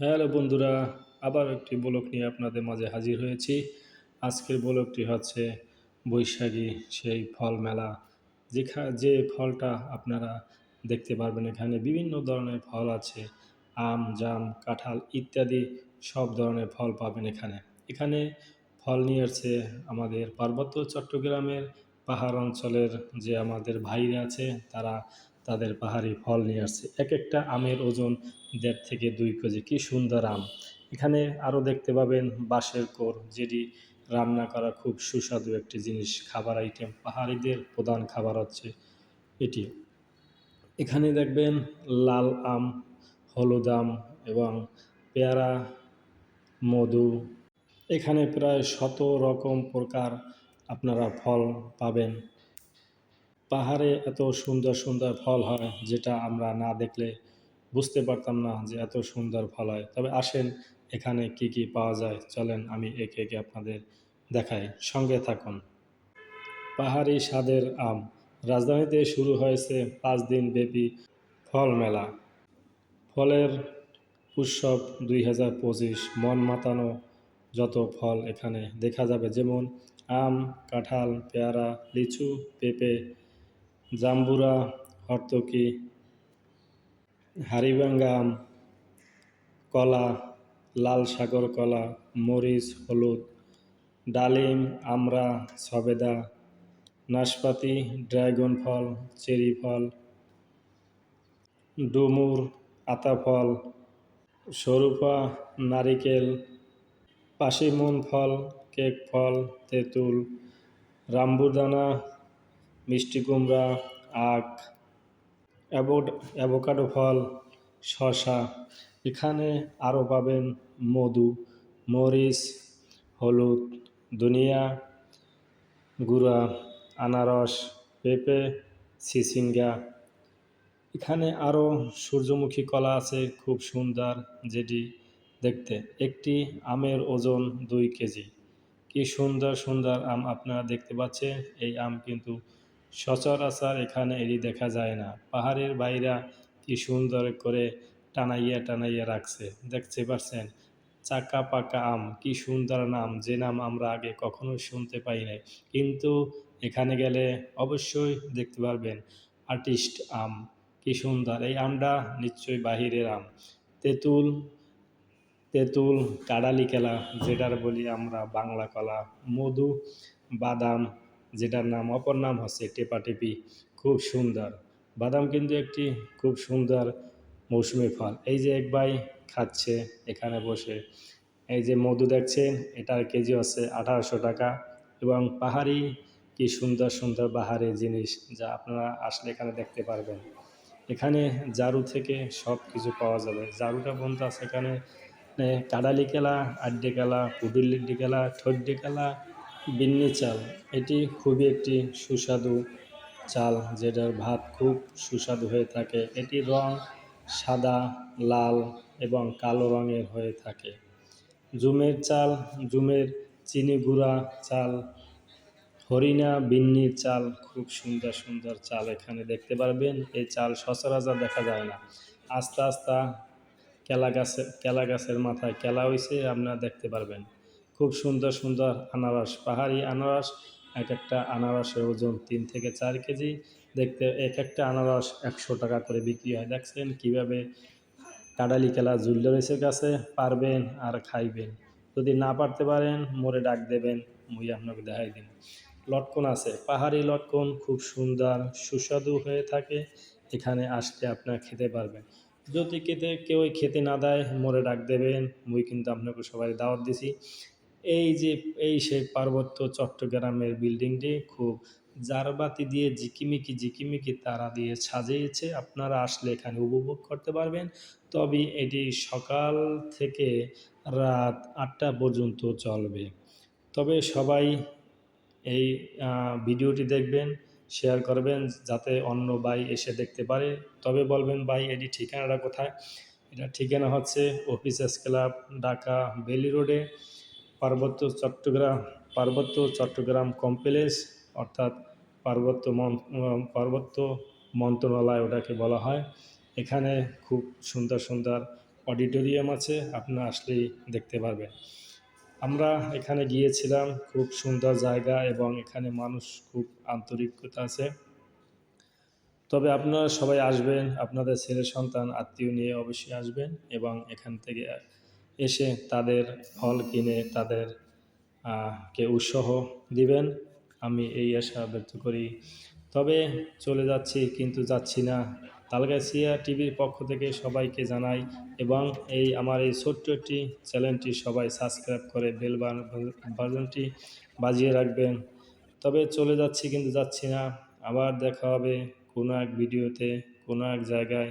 Hello বন্ধুরা, আবার একটি ব্লগ নিয়ে আপনাদের মাঝে হাজির হয়েছি। আজকের ব্লগটি হচ্ছে বৈশাখী সেই ফল মেলা, যেখা, যে ফলটা আপনারা দেখতে পারবেন এখানে। বিভিন্ন ধরনের ফল আছে, আম, জাম, কাঁঠাল ইত্যাদি সব ধরনের ফল পাবেন এখানে। এখানে ফল নিয়ে আসছে আমাদের পার্বত্য চট্টগ্রামের পাহাড় অঞ্চলের যে আমাদের ভাইরা আছে, তারা তাদের পাহাড়ি ফল নিয়ে আসছে। এক একটা আমের ওজন দেড় থেকে দুই কেজি। কি সুন্দর আম। এখানে আরও দেখতে পাবেন বাঁশের কোর, যেটি রান্না করা খুব সুস্বাদু একটি জিনিস। খাবার আইটেম। পাহাড়িদের প্রধান খাবার হচ্ছে এটি। এখানে দেখবেন লাল আম, হলুদ আম এবং পেয়ারা, মধু। এখানে প্রায় শত রকম প্রকার আপনারা ফল পাবেন। পাহাড়ে এত সুন্দর সুন্দর ফল হয় যেটা আমরা না দেখলে বুঝতে পারতাম না যে এত সুন্দর ফল হয়। তবে আসেন, এখানে কি কি পাওয়া যায়? চলেন আমি একে একে আপনাদের দেখাই। সঙ্গে থাকুন। পাহাড়ি স্বাদের আম। রাজধানীতে শুরু হয়েছে পাঁচ দিন ব্যাপী ফল মেলা। ফলের উৎসব দুই হাজার পঁচিশ। মন মাতানো যত ফল এখানে দেখা যাবে। যেমন আম, কাঁঠাল, পেয়ারা, লিচু, পেঁপে জাম্বুরা, হর্তকি হাড়িভাঙ্গা আম কলা, লাল সাগর কলা, মরিচ, হলুদ, ডালিম, আমড়া, সবেদা, নাশপাতি, ড্রাগন ফল, চেরি ফল, ডুমুর, আতা ফল সরুফা নারিকেল, পাশিমন ফল, কেক ফল, তেঁতুল, রামবুদানা মিষ্টি কুমড়া, আখ অ্যাভোকাডো ফল শশা এখানে আরও পাবেন মধু, মরিচ, হলুদ, ধনিয়া গুঁড়া, আনারস, পেঁপে, সিসিঙ্গা। এখানে আরও সূর্যমুখী কলা আছে, খুব সুন্দর যেটি দেখতে। একটি আমের ওজন দুই কেজি। কি সুন্দর সুন্দর আম আপনারা দেখতে পাচ্ছেন। এই আম কিন্তু সচরাচর এখানে এরই দেখা যায় না। পাহাড়ের বাইরা কি সুন্দর করে টানাইয়া টানাইয়া রাখছে, দেখতে পারছেন? চাকা পাকা আম, কি সুন্দর নাম, যে নাম আমরা আগে কখনো শুনতে পাই নাই। কিন্তু এখানে গেলে অবশ্যই দেখতে পারবেন, আর্টিস্ট আম, কি সুন্দর। এই আমটা নিশ্চয়ই বাহিরের আম। তেঁতুল তেঁতুল, কাড়ালি কেলা যেটার বলি আমরা বাংলা কলা, মধু, বাদাম যেটার নাম, অপর নাম হচ্ছে টেপাটেপি খুব সুন্দর। বাদাম কিন্তু একটি খুব সুন্দর মৌসুমি ফল। এই যে এক ভাই খাচ্ছে এখানে বসে। এই যে মধু দেখছেন, এটার কেজি হচ্ছে আঠারোশো টাকা এবং পাহাড়ি কি সুন্দর সুন্দর পাহাড়ি জিনিস যা আপনারা আসলে এখানে দেখতে পারবেন। এখানে জারু থেকে সব কিছু পাওয়া যাবে। জারুটা বন্ধ আছে এখানে। কাডালি কেলা, আড্ডে কেলা কুডুল্লি কেলা ঠড্ডে কেলা বিন্নি চাল। এটি খুবই একটি সুস্বাদু চাল, যেটার ভাত খুব সুস্বাদু হয়ে থাকে। এটির রং সাদা, লাল এবং কালো রঙের হয়ে থাকে। জুমের চাল, জুমের চিনি গুঁড়া চাল, হরিণা বিন্নির চাল, খুব সুন্দর সুন্দর চাল এখানে দেখতে পারবেন। এই চাল সচরাচর দেখা যায় না। আস্তে আস্তে কেলা গাছের কেলা গাছের মাথায় কেলা হয়েছে আপনারা দেখতে পারবেন। খুব সুন্দর সুন্দর আনারস, পাহাড়ি আনারস এক একটা আনারসের ওজন তিন থেকে চার কেজি। দেখতে এক একটা আনারস একশো টাকা করে বিক্রি হয়। দেখছেন কীভাবে কাডালি কেলা ঝুললে রয়েছে গাছে পারবেন আর খাইবেন। যদি না পারতে পারেন মোরে ডাক দেবেন, মুই আপনাকে দেখাই দিন লটকন আছে, পাহাড়ি লটকন, খুব সুন্দর, সুস্বাদু হয়ে থাকে। এখানে আসতে আপনারা খেতে পারবেন। যদি খেতে কেউ খেতে না দেয় মোরে ডাক দেবেন, মুই কিন্তু আপনাকে সবাই দাওয়াত দিছি। এই যে, এই সেই পার্বত্য চট্টগ্রামের বিল্ডিংটি খুব জারবাতি দিয়ে জিকিমিকি জিকিমিকি তারা দিয়ে সাজিয়েছে। আপনারা আসলে এখানে উপভোগ করতে পারবেন। তবে এটি সকাল থেকে রাত আটটা পর্যন্ত চলবে। তবে সবাই এই ভিডিওটি দেখবেন, শেয়ার করবেন যাতে অন্য ভাই এসে দেখতে পারে। তবে বলবেন, ভাই, এটি ঠিকানাটা কোথায়? এটা ঠিকানা হচ্ছে অফিসার্স ক্লাব ঢাকা বেলি রোডে। পার্বত্য চট্টগ্রাম পার্বত্য চট্টগ্রাম কমপ্লেক্স অর্থাৎ পার্বত্য পার্বত্য মন্ত্রণালয় ওটাকে বলা হয়। এখানে খুব সুন্দর সুন্দর অডিটোরিয়াম আছে, আপনারা আসলেই দেখতে পারবেন। আমরা এখানে গিয়েছিলাম, খুব সুন্দর জায়গা এবং এখানে মানুষ খুব আন্তরিকতা আছে। তবে আপনারা সবাই আসবেন, আপনাদের ছেলে সন্তান, আত্মীয় নিয়ে অবশ্যই আসবেন এবং এখান থেকে এসে তাদের ফল কিনে তাদের কে উৎসাহ দিবেন। আমি এই আশা ব্যক্ত করি। তবে চলে যাচ্ছি, কিন্তু যাচ্ছি না। তালগাছিয়া টিভির পক্ষ থেকে সবাইকে জানাই, এবং এই আমার এই ছোট্ট একটি চ্যানেলটি সবাই সাবস্ক্রাইব করে বেল বাটনটি বাজিয়ে রাখবেন। তবে চলে যাচ্ছি, কিন্তু যাচ্ছি না। আবার দেখা হবে কোনো এক ভিডিওতে, কোনো এক জায়গায়।